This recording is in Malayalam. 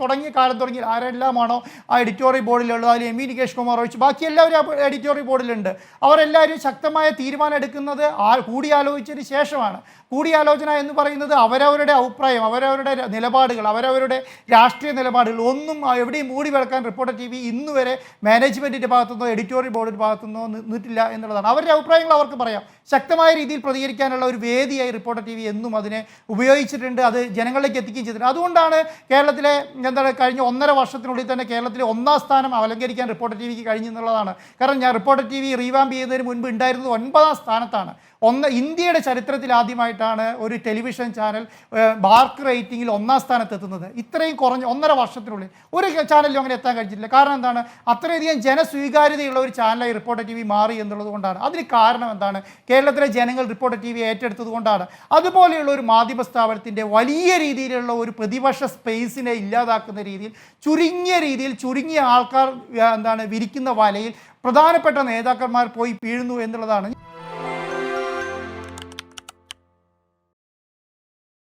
തുടങ്ങിയ കാലം തുടങ്ങി ആരെല്ലാമാണോ ആ എഡിറ്റോറിയൽ ബോർഡിലുള്ളത് അതിൽ എം വി നികേഷ് കുമാർ ഒഴിച്ച് ബാക്കി എല്ലാവരും എഡിറ്റോറിയൽ ബോർഡിലുണ്ട് അവരെല്ലാവരും ശക്തമായ തീരുമാനം എടുക്കുന്നത് ആ കൂടിയാലോചിച്ചതിന് ശേഷമാണ്. കൂടിയാലോചന എന്ന് പറയുന്നത് അവരവരുടെ അഭിപ്രായം അവരവരുടെ നിലപാടുകൾ അവരവരുടെ രാഷ്ട്രീയ നിലപാടുകൾ. ഒന്നും എവിടെയും മൂടി വെക്കാൻ റിപ്പോർട്ടർ ടി വി ഇന്നുവരെ മാനേജ്മെന്റിന്റെ ഭാഗത്തുനിന്നോ എഡിറ്റോറിയൽ ബോർഡിന്റെ ഭാഗത്തുനിന്നോ നിന്നിട്ടില്ല എന്നുള്ളതാണ്. അവരുടെ അഭിപ്രായങ്ങൾ അവർക്ക് പറയാം. ശക്തമായ രീതിയിൽ പ്രതികരിക്കാനുള്ള ഒരു വേദിയായി റിപ്പോർട്ടർ ടി വി എന്നും അതിനെ ഉപയോഗിച്ചിട്ടുണ്ട്. അത് ജനങ്ങളിലേക്ക് എത്തിക്കുകയും ചെയ്തിട്ടുണ്ട്. അതുകൊണ്ടാണ് കേരളത്തിലെ എന്താണ് കഴിഞ്ഞ ഒന്നര വർഷത്തിനുള്ളിൽ തന്നെ കേരളത്തിലെ ഒന്നാം സ്ഥാനം അലങ്കരിക്കാൻ റിപ്പോർട്ടർ ടി വിക്ക് കഴിഞ്ഞു എന്നുള്ളതാണ്. കാരണം ഞാൻ റിപ്പോർട്ടർ ടി വി റീവാമ്പ് ചെയ്യുന്നതിന് മുൻപ് ഉണ്ടായിരുന്നത് ഒൻപതാം സ്ഥാനത്താണ്. ഒന്ന് ഇന്ത്യയുടെ ചരിത്രത്തിൽ ആദ്യമായിട്ടാണ് ഒരു ടെലിവിഷൻ ചാനൽ ബാർക്ക് റേറ്റിംഗിൽ ഒന്നാം സ്ഥാനത്ത് എത്തുന്നത്. ഇത്രയും കുറഞ്ഞ ഒന്നര വർഷത്തിനുള്ളിൽ ഒരു ചാനലിലും അങ്ങനെ എത്താൻ കഴിഞ്ഞിട്ടില്ല. കാരണം എന്താണ്? അത്രയധികം ജനസ്വീകാര്യതയുള്ള ഒരു ചാനലായി റിപ്പോർട്ടർ ടി വി മാറി എന്നുള്ളത് കൊണ്ടാണ്. അതിന് കാരണം എന്താണ്? കേരളത്തിലെ ജനങ്ങൾ റിപ്പോർട്ടർ ടി വി ഏറ്റെടുത്തത് കൊണ്ടാണ്. അതുപോലെയുള്ള ഒരു മാധ്യമ സ്ഥാപനത്തിന്റെ വലിയ രീതിയിലുള്ള ഒരു പ്രതിപക്ഷ സ്പേസിനെ ഇല്ലാതാക്കുന്ന രീതിയിൽ ചുരുങ്ങിയ രീതിയിൽ ചുരുങ്ങിയ ആൾക്കാർ എന്താണ് വിരിക്കുന്ന വലയിൽ പ്രധാനപ്പെട്ട നേതാക്കന്മാർ പോയി വീഴുന്നു എന്നുള്ളതാണ്.